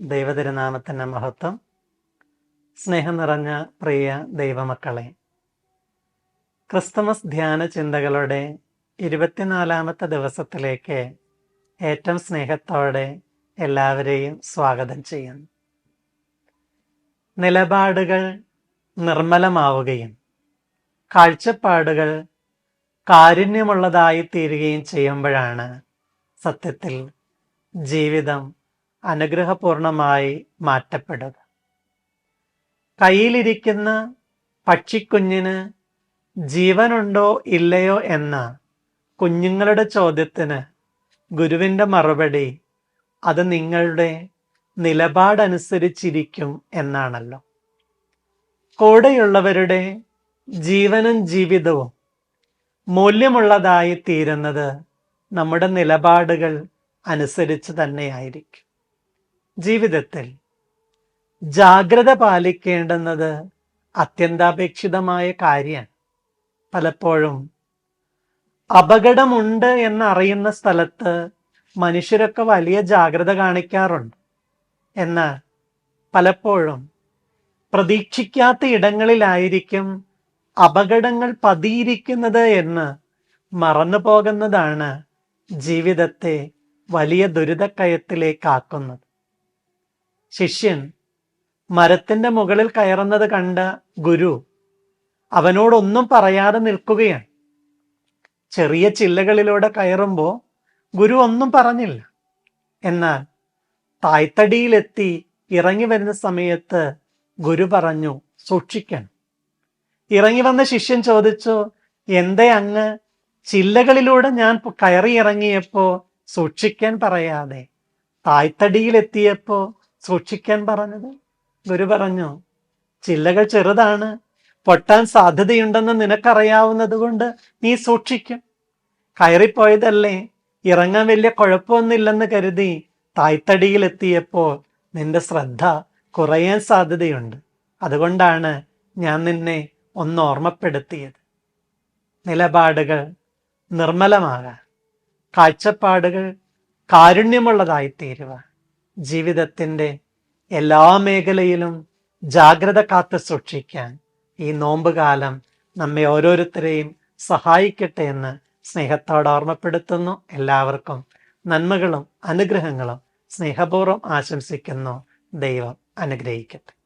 ദൈവതിരുനാമത്തിന്റെ മഹത്വം സ്നേഹം നിറഞ്ഞ പ്രിയ ദൈവമക്കളെ ക്രിസ്തുമസ് ധ്യാന ചിന്തകളുടെ ഇരുപത്തിനാലാമത്തെ ദിവസത്തിലേക്ക് ഏറ്റവും സ്നേഹത്തോടെ എല്ലാവരെയും സ്വാഗതം ചെയ്യുന്നു. നിലപാടുകൾ നിർമ്മലമാവുകയും കാഴ്ചപ്പാടുകൾ കാരുണ്യമുള്ളതായി തീരുകയും ചെയ്യുമ്പോഴാണ് സത്യത്തിൽ ജീവിതം അനുഗ്രഹപൂർണമായി മാറ്റപ്പെടുക. കയ്യിലിരിക്കുന്ന പക്ഷിക്കുഞ്ഞിന് ജീവനുണ്ടോ ഇല്ലയോ എന്ന കുഞ്ഞുങ്ങളുടെ ചോദ്യത്തിന് ഗുരുവിന്റെ മറുപടി അത് നിങ്ങളുടെ നിലപാടനുസരിച്ചിരിക്കും എന്നാണല്ലോ. കൂടെയുള്ളവരുടെ ജീവനും ജീവിതവും മൂല്യമുള്ളതായി തീരുന്നത് നമ്മുടെ നിലപാടുകൾ അനുസരിച്ച് തന്നെയായിരിക്കും. ജീവിതത്തിൽ ജാഗ്രത പാലിക്കേണ്ടുന്നത് അത്യന്താപേക്ഷിതമായ കാര്യമാണ്. പലപ്പോഴും അപകടമുണ്ട് എന്നറിയുന്ന സ്ഥലത്ത് മനുഷ്യരൊക്കെ വലിയ ജാഗ്രത കാണിക്കാറുണ്ട്. എന്നാൽ പലപ്പോഴും പ്രതീക്ഷിക്കാത്ത ഇടങ്ങളിലായിരിക്കും അപകടങ്ങൾ പതിയിരിക്കുന്നത് എന്ന് മറന്നു പോകുന്നതാണ് ജീവിതത്തെ വലിയ ദുരിതക്കയത്തിലേക്കാക്കുന്നത്. ശിഷ്യൻ മരത്തിന്റെ മുകളിൽ കയറുന്നത് കണ്ട ഗുരു അവനോടൊന്നും പറയാതെ നിൽക്കുകയാണ്. ചെറിയ ചില്ലകളിലൂടെ കയറുമ്പോൾ ഗുരു ഒന്നും പറഞ്ഞില്ല. എന്നാൽ തായ്തടിയിലെത്തി ഇറങ്ങി വരുന്ന സമയത്ത് ഗുരു പറഞ്ഞു സൂക്ഷിക്കണം. ഇറങ്ങി വന്ന ശിഷ്യൻ ചോദിച്ചു എന്തേ അങ്ങ്? ചില്ലകളിലൂടെ ഞാൻ കയറി ഇറങ്ങിയപ്പോൾ സൂക്ഷിക്കാൻ പറയാതെ തായ്തടിയിലെത്തിയപ്പോ സൂക്ഷിക്കാൻ പറഞ്ഞത്? ഗുരു പറഞ്ഞു ചില്ലകൾ ചെറുതാണ് പൊട്ടാൻ സാധ്യതയുണ്ടെന്ന് നിനക്കറിയാവുന്നത് കൊണ്ട് നീ സൂക്ഷിക്കും. കയറിപ്പോയതല്ലേ ഇറങ്ങാൻ വലിയ കുഴപ്പമൊന്നുമില്ലെന്ന് കരുതി തായ്തടിയിലെത്തിയപ്പോൾ നിന്റെ ശ്രദ്ധ കുറയാൻ സാധ്യതയുണ്ട്. അതുകൊണ്ടാണ് ഞാൻ നിന്നെ ഒന്ന് ഓർമ്മപ്പെടുത്തിയത്. നിലപാടുകൾ നിർമ്മലമാകാൻ കാഴ്ചപ്പാടുകൾ കാരുണ്യമുള്ളതായിത്തീരുക ജീവിതത്തിന്റെ എല്ലാ മേഖലയിലും ജാഗ്രത കാത്തു സൂക്ഷിക്കാൻ ഈ നോമ്പുകാലം നമ്മെ ഓരോരുത്തരെയും സഹായിക്കട്ടെ എന്ന് സ്നേഹത്തോടെ ഓർമ്മപ്പെടുത്തുന്നു. എല്ലാവർക്കും നന്മകളും അനുഗ്രഹങ്ങളും സ്നേഹപൂർവം ആശംസിക്കുന്നു. ദൈവം അനുഗ്രഹിക്കട്ടെ.